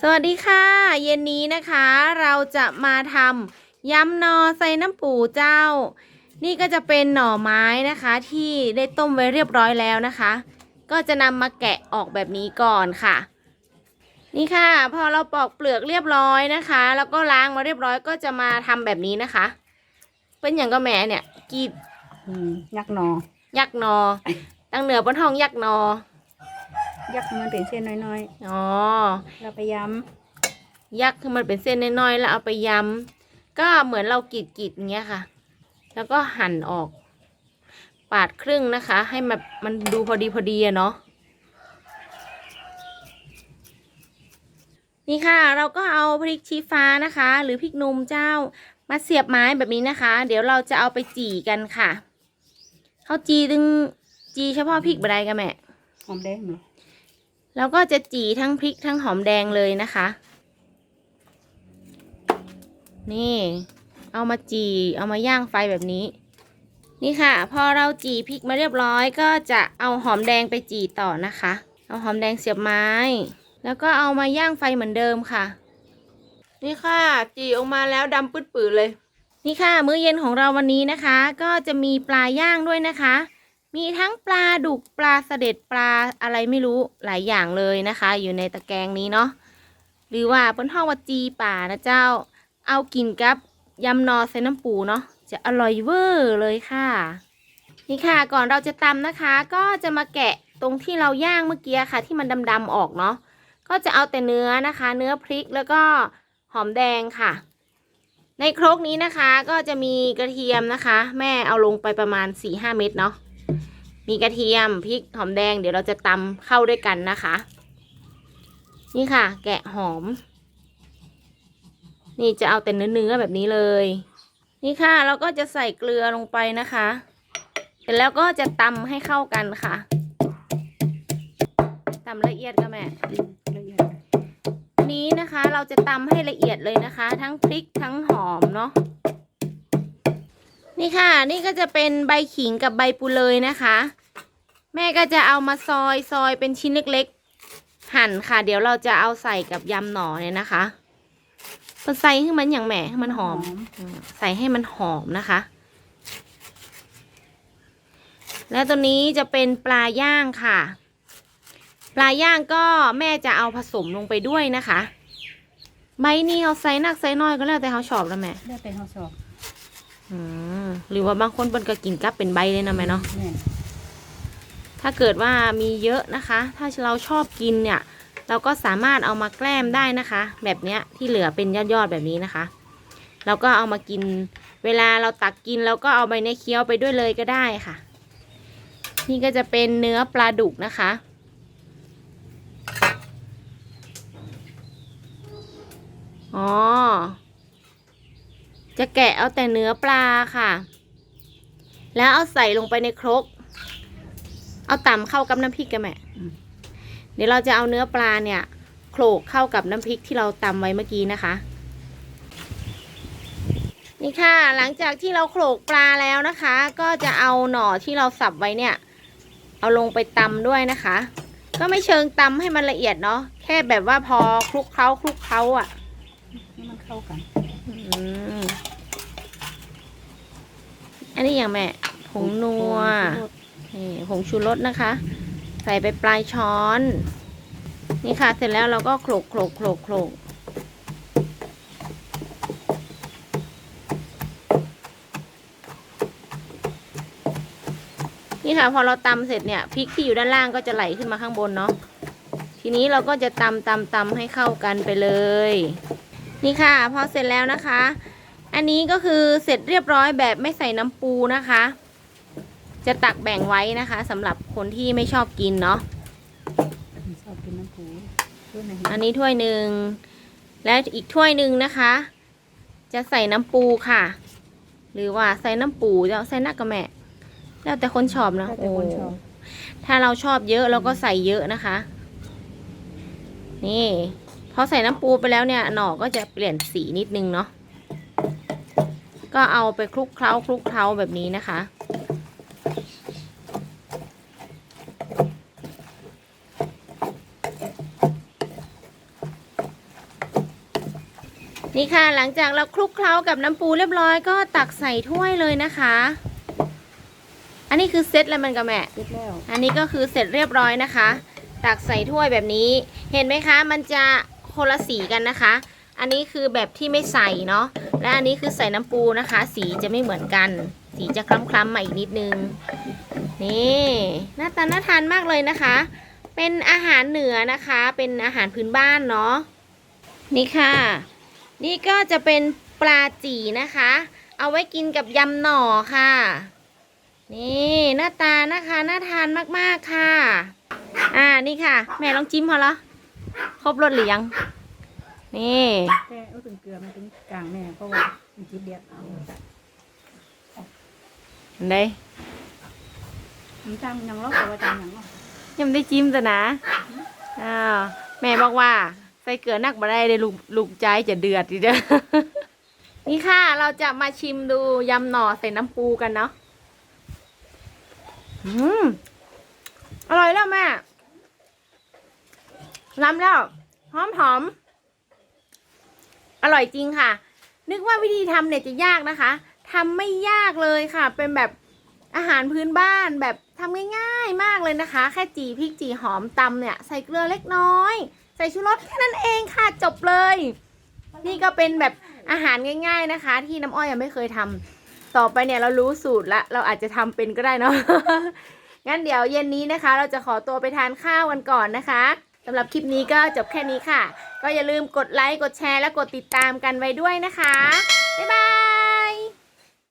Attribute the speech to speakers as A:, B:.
A: สวัสดีค่ะ เย็นนี้นะคะเราจะมาทำยำหนอใส่น้ำปูเจ้า นี่ก็จะเป็นหน่อไม้นะคะที่ได้ต้มไว้เรียบร้อยแล้วนะคะ ก็จะนำมาแกะออกแบบนี้ก่อนค่ะ นี่ค่ะ พอเราปอกเปลือกเรียบร้อยนะคะ แล้วก็ล้างมาเรียบร้อยก็จะมาทำแบบนี้นะคะ เป็นอย่างก็แหม่เนี่ยกรีด
B: อืมยักษ์หนอ
A: ยักษ์หนอตั้งเหนือบนท้องยักษ์หนอ
B: ยักษ์มันเป็นเส้นน้อย
A: อ๋อ
B: ๆ เราไปย้
A: ยักษ์คือมันเป็นเส้นน้อยๆแล้วเอาไปยำก็เหมือนเรากรีดกรีดอย่างเงี้ยค่ะ แล้วก็หั่นออก ปาดครึ่งนะคะ ให้มันมันดูพอดีพอดีอะเนาะนี่ค่ะ เราก็เอาพริกชี้ฟ้านะคะ หรือพริกหนุ่มเจ้ามาเสียบไม้แบบนี้นะคะ เดี๋ยวเราจะเอาไปจี่กันค่ะเขาจีตึงจีเฉพาะพริกบะไดกันแม่
B: หอมแดงเหรอ
A: แล้วก็จะจีทั้งพริกทั้งหอมแดงเลยนะคะ นี่ เอามาจีเอามาย่างไฟแบบนี้ นี่ค่ะ พอเราจีพริกมาเรียบร้อย ก็จะเอาหอมแดงไปจีต่อนะคะ เอาหอมแดงเสียบไม้ แล้วก็เอามาย่างไฟเหมือนเดิมค่ะ นี่ค่ะ จีออกมาแล้วดำปื้ดเลย นี่ค่ะ มื้อเย็นของเราวันนี้นะคะ ก็จะมีปลาย่างด้วยนะคะ มีทั้งปลาดุกปลาเสด็จปลาอะไรไม่รู้หลายอย่างเลยนะคะ อยู่ในตะแกรงนี้เนาะหรือว่าบนห้องวัจีป่านะเจ้า เอากินกับยำนอใส่น้ำปูเนาะจะอร่อยเวอร์เลยค่ะ นี่ค่ะก่อนเราจะตำนะคะ ก็จะมาแกะตรงที่เราย่างเมื่อกี้ค่ะ ที่มันดำๆออกเนาะก็จะเอาแต่เนื้อนะคะ เนื้อพริกแล้วก็หอมแดงค่ะ ในครกนี้นะคะก็จะมีกระเทียมนะคะ แม่เอาลงไปประมาณ4-5เม็ดเนาะ มีกระเทียมพริกหอมแดงเดี๋ยวเราจะตำเข้าด้วยกันนะคะ นี่ค่ะ แกะหอม นี่จะเอาแต่เนื้อๆแบบนี้เลย นี่ค่ะเราก็จะใส่เกลือลงไปนะคะเสร็จแล้วก็จะตำให้เข้ากันค่ะตำละเอียดก็แม่
B: อืมละเอียด
A: นี้นะคะเราจะตำให้ละเอียดเลยนะคะ ทั้งพริกทั้งหอมเนาะ นี่ค่ะ นี่ก็จะเป็นใบขิงกับใบปูเลยนะคะ แม่ก็จะเอามาซอยซอยเป็นชิ้นเล็กๆ หั่นค่ะ เดี๋ยวเราจะเอาใส่กับยำหน่อเนี่ยนะคะมันใส่ให้มันอย่างแหม่ให้มันหอมอืมใส่ให้มันหอมนะคะ และตัวนี้จะเป็นปลาย่างค่ะ ปลาย่างก็แม่จะเอาผสมลงไปด้วยนะคะใบนี้เอาไซส์นักไซส์น้อยก็แล้วแต่เขาชอบแล้วแม่
B: ได้เป็นข้าวสอบ
A: อืมหรือว่าบางคนเปิ้นก็กินกับเป็นใบเลยนะแม่เนาะ
B: แม่น
A: ถ้าเกิดว่ามีเยอะนะคะ ถ้าเราชอบกินเนี่ย เราก็สามารถเอามาแกล้มได้นะคะ แบบเนี้ยที่เหลือเป็นยอดๆแบบนี้นะคะ เราก็เอามากิน เวลาเราตักกินเราก็เอาใบเนี้ยเคี้ยวไปด้วยเลยก็ได้ค่ะ นี่ก็จะเป็นเนื้อปลาดุกนะคะ อ๋อ จะแกะเอาแต่เนื้อปลาค่ะ แล้วเอาใส่ลงไปในครก เอาตำเข้ากับน้ำพริกกันแม่เดี๋ยวเราจะเอาเนื้อปลาเนี่ยโขลกเข้ากับน้ำพริกที่เราตำไว้เมื่อกี้นะคะ นี่ค่ะ หลังจากที่เราโขลกปลาแล้วนะคะ ก็จะเอาหน่อที่เราสับไว้เนี่ย เอาลงไปตำด้วยนะคะ ก็ไม่เชิงตำให้มันละเอียดเนาะแค่แบบว่าพอคลุกเคล้าคลุกเคล้าอะ
B: ให้มันเข้ากัน
A: อืม อันนี้อย่างแม่ผงนัวนี่ผงชูรสนะคะ ใส่ไปปลายช้อน นี่ค่ะเสร็จแล้วเราก็โขลกโขลกโขลกโขลกนี่ค่ะพอเราตำเสร็จเนี่ยพริกที่อยู่ด้านล่างก็จะไหลขึ้นมาข้างบนเนาะทีนี้เราก็จะตำตำตำให้เข้ากันไปเลย นี่ค่ะพอเสร็จแล้วนะคะ อันนี้ก็คือเสร็จเรียบร้อยแบบไม่ใส่น้ำปูนะคะ จะตักแบ่งไว้นะคะสำหรับคนที่ไม่ชอบกินเนาะ
B: ชอบกินน้ำปูด้วยนะ
A: อันนี้ถ้วยหนึ่งและอีกถ้วยหนึ่งนะคะ จะใส่น้ำปูค่ะ หรือว่าใส่น้ำปูจะใส่นักกระแม่แล้วแต่คนชอบนะ
B: แล้วแต่คนชอบ
A: โถ้าเราชอบเยอะเราก็ใส่เยอะนะคะ นี่พอใส่น้ำปูไปแล้วเนี่ยหน่อก็จะเปลี่ยนสีนิดนึงเนาะ ก็เอาไปคลุกเคล้าคลุกเคล้าแบบนี้นะคะนนี่ค่ะหลังจากเราคลุกเคล้ากับน้ำปูเรียบร้อยก็ตักใส่ถ้วยเลยนะคะ อันนี้คือเซตแล้วมันกับแม่
B: เสร็จแล้ว
A: อันนี้ก็คือเสร็จเรียบร้อยนะคะ ตักใส่ถ้วยแบบนี้ เห็นไหมคะ มันจะคนละสีกันนะคะ อันนี้คือแบบที่ไม่ใส่เนาะ และอันนี้คือใส่น้ำปูนะคะ สีจะไม่เหมือนกัน สีจะคล้ำๆมาอีกนิดนึง นี่หน้าตาน่าทานมากเลยนะคะ เป็นอาหารเหนือนะคะ เป็นอาหารพื้นบ้านเนาะ นี่ค่ะ นี่ก็จะเป็นปลาจีนะคะ เอาไว้กินกับยำหน่อค่ะ นี่หน้าตานะคะน่าทานมากๆค่ะ อ่านี่ค่ะ แม่ลองจิ้มพอละครบรสหรือยัง นี่
B: แต่เอาถึงเกลือมันเป็นกลางแม่เพราะว่ามันจิบเดียดเอา
A: อันใด
B: มันจางยังล็อกแต่ว่าจางยังล็อก
A: ยังไม่ได้จิ้มจ้ะนะอ้าวแม่บอกว่า ใส่เกลือนักมาได้เลยลูกลูกใจจะเดือดทีเดียวนี่ค่ะ เราจะมาชิมดูยำหน่อใส่น้ำปูกันเนาะอืมอร่อยแล้วแม่ล้ำแล้ว หอมหอมๆ อร่อยจริงค่ะ นึกว่าวิธีทำเนี่ยจะยากนะคะ ทำไม่ยากเลยค่ะ เป็นแบบอาหารพื้นบ้านแบบทำง่ายๆมากเลยนะคะ แค่จีพริกจีหอมตำเนี่ยใส่เกลือเล็กน้อย ใส่ชูรสแค่นั้นเองค่ะจบเลย นี่ก็เป็นแบบอาหารง่าย ๆนะคะ ที่น้ำอ้อยยังไม่เคยทำต่อไปเนี่ยเรารู้สูตรละเราอาจจะทำเป็นก็ได้เนาะงั้นเดี๋ยวเย็นนี้นะคะ เราจะขอตัวไปทานข้าวกันก่อนนะคะ สำหรับคลิปนี้ก็จบแค่นี้ค่ะ ก็อย่าลืมกดไลค์ กดแชร์ และกดติดตามกันไว้ด้วยนะคะ บ๊ายบาย